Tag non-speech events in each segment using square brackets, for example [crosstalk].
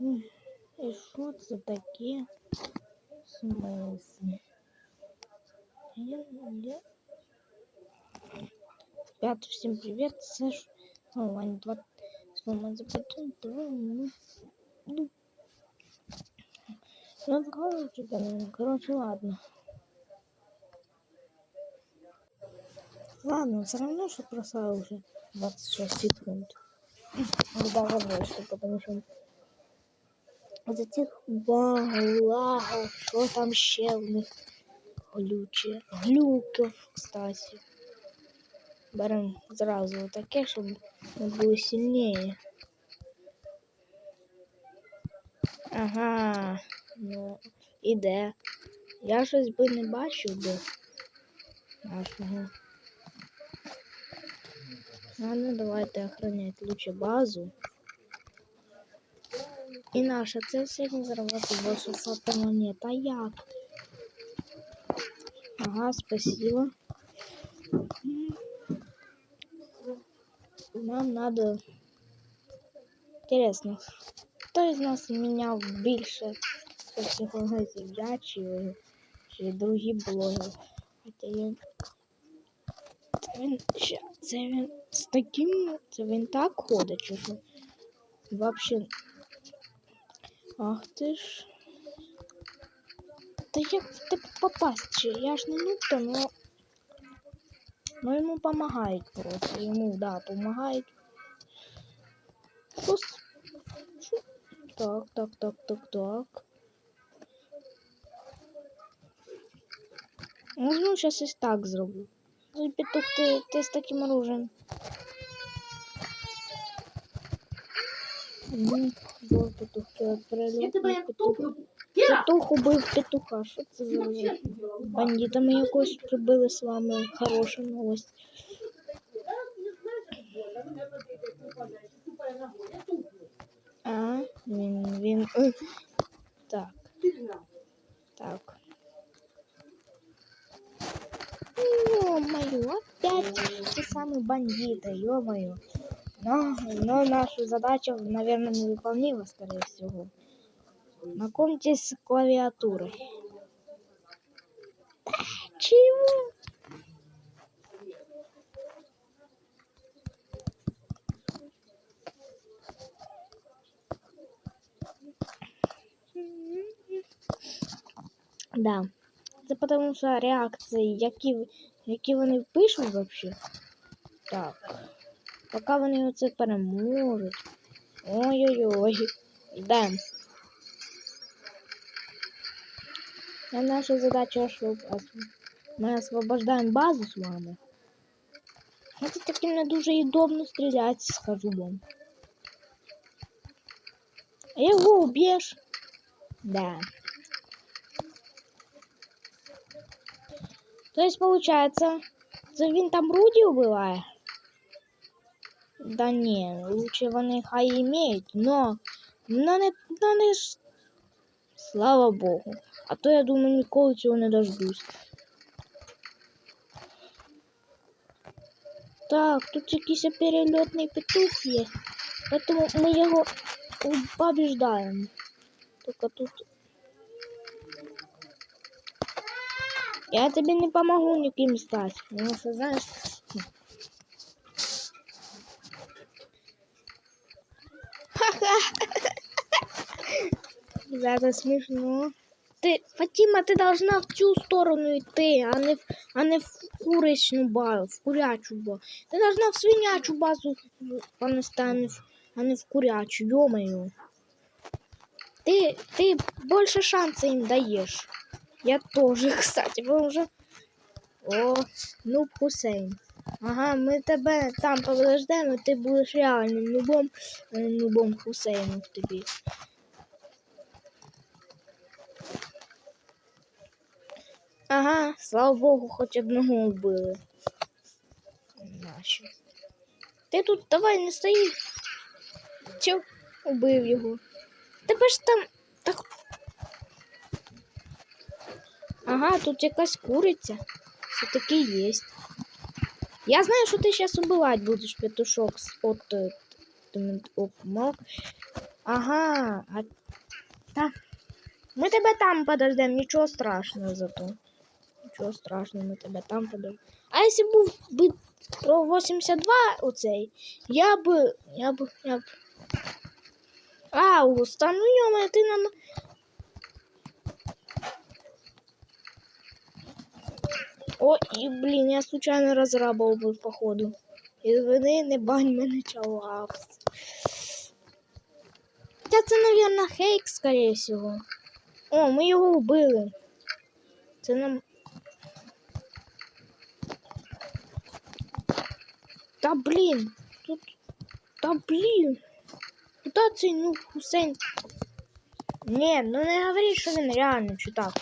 І що це таке? Смысле? Я, я... Ребята, всем привет, Саш. Онлайн 2 с вами запретил. Давай, ну, ну. Ну, короче, блин, короче, ладно. Ладно, все равно, что прослал уже 26 секунд. Ну, даже больше, потому что за тих вау, вау, що там ще в них глюче. Глюків, кстати. Берем зразу таке, щоб ми були сильніше. Ага, ну, іде. Я щось би не бачив би нашого. А ну давайте охранять лучше базу. І наша це сьогодні заробити більше сота монет. А як? Ага, спасибо. Нам надо... Интересно, хто із нас міняв більше соцтехнологій? Я чи, чи другі блогери? Хоча я... Це він, це він з таким... Це він так ходить, чи що? Вообще... Ах ти ж. Та як в тебе попасть? Чи Я ж не нукта, но... Но ему помогает просто. Ему, да, помогает. Что? Так, так, так, так, так. Можна сейчас ось так зроблю. Ну, петух, ти, ти з таким оружием. Ну, вот петух, ти Я прилетний тебе як петух. тупо. Кіра! Петух убив петуха. Що це за бандитами якось прибили з вами хороша новость. А, він, він. е, Так, так. Ё-моё, опять те самые бандиты, ё-моё. Но, но наша задача, наверное, невыполнима, скорее всего. Знакомьтесь с клавиатурой. Чего? Да. Це потому що реакції, які, які вони пишуть вообще. Так. Поки вони оце переможуть. Ой-ой-ой. Ждем. А наша задача, что ос- мы освобождаем базу с вами. Это таким не дуже удобно стрелять, скажу вам. А его убьешь? Да. То есть получается, це він там Руді убиває? Да не, лучше вони хай імеють, но, но не, но не ж, слава Богу. А то я думаю, ніколи цього не дождусь. Так, тут якийсь перельотний петух є. Поэтому ми його у- побіждаємо. Тільки тут. Я тобі не помогу ніким стати. Тому що, [laughs] Зараз смішно. Ти, Фатіма, ти должна в цю сторону йти, а не в, а не в куричну базу, в курячу базу. Ти должна в свинячу базу а а не в курячу, ё-моё. Ти, ти більше шансів їм даєш. Я тоже, [laughs] кстати, ви вже... О, ну Хусейн. Ага, ми тебе там подождемо, ти будеш реальним нубом, е, нубом Хусейном тобі. Ага, слава Богу, хоч одного вбили. Наші. Ти тут давай не стої. Чо? Убив його. Тебе ж там. Так. Ага, тут якась куриця. Все таки є. Я знаю, що ти зараз убивати будеш петушок от, от мак. Ага, а та. Ми тебе там подождемо, нічого страшного зато. Нічого страшного, ми тебе там подождемо. А якщо був би про 82 оцей, я б. Я б. Я б. Аугуста, ну йома, ти нам. О, і блін, я случайно розраба убив, походу. Извини, не бань мене чалапс. Та це, наверное, хейк, скорее всего. О, ми його вбили. Це нам. Та блін. Тут. Та блін. Куда цей ну Хусейн? Не, ну не говори, що він реально читав.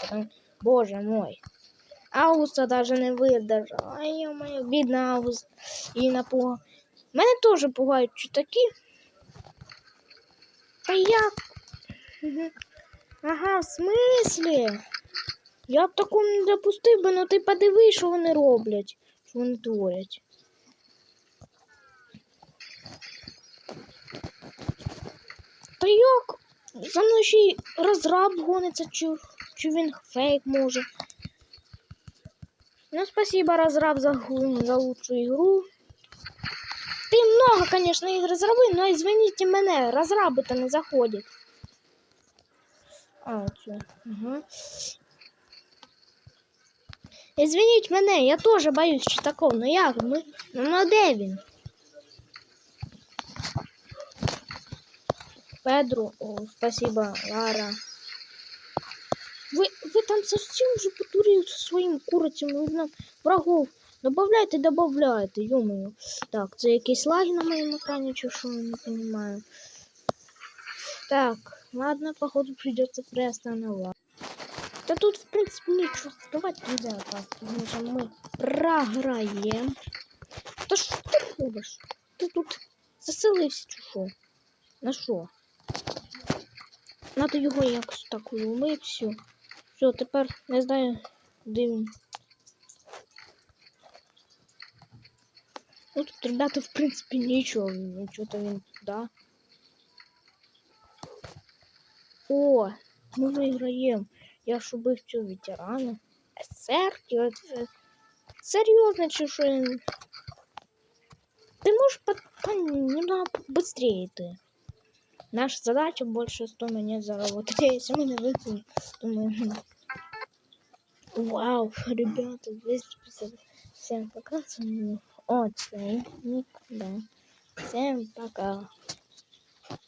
Боже мой. Августа даже не видержав. Ай, ё-моё, бідна Август. І напугав. Мене теж пугають читаки. Та як? Ага, в смислі? Я б такому не допустив би, ну ти подиви, що вони роблять, що вони творять. Та як? За мною ще й розраб гониться, чи, чи він фейк може. Ну, спасибо, разраб, за, гу- за лучшую игру. Ты много, конечно, игр разрабы, но извините меня, разрабы-то не заходят. А, оцю. Угу. Извините мене, я теж боюсь читаков, ну як? Ми... Ну, ну де він? Педро, о, спасибо, Лара. Ви, ви там совсем вже потурили зі своїм курицями, ви нам врагов. Добавляйте, добавляйте, ё-моё. Так, це якісь лаги на моєму екрані, чи що, я не понимаю. Так, ладно, походу придется приостановать. Да тут, в принципе, ничего скрывать нельзя, так, потому что мы програем. Та що ти робиш? Ти тут заселився чи що? На що? Надо його якось так уломити, все. Все, тепер не знаю, де він. Ну тут, ребята, в принципе, ничего. Ну, что-то він, да. О, ми виграємо. Я ж убив цього ветерана. СР, серйозно, чи що? він? Ты можешь по, по, немного быстрее ты. Наша задача больше 100 монет заработать. А Если мы не выиграем, то мы... Вау, ребята, 257 пока. Очень, да. Всем пока.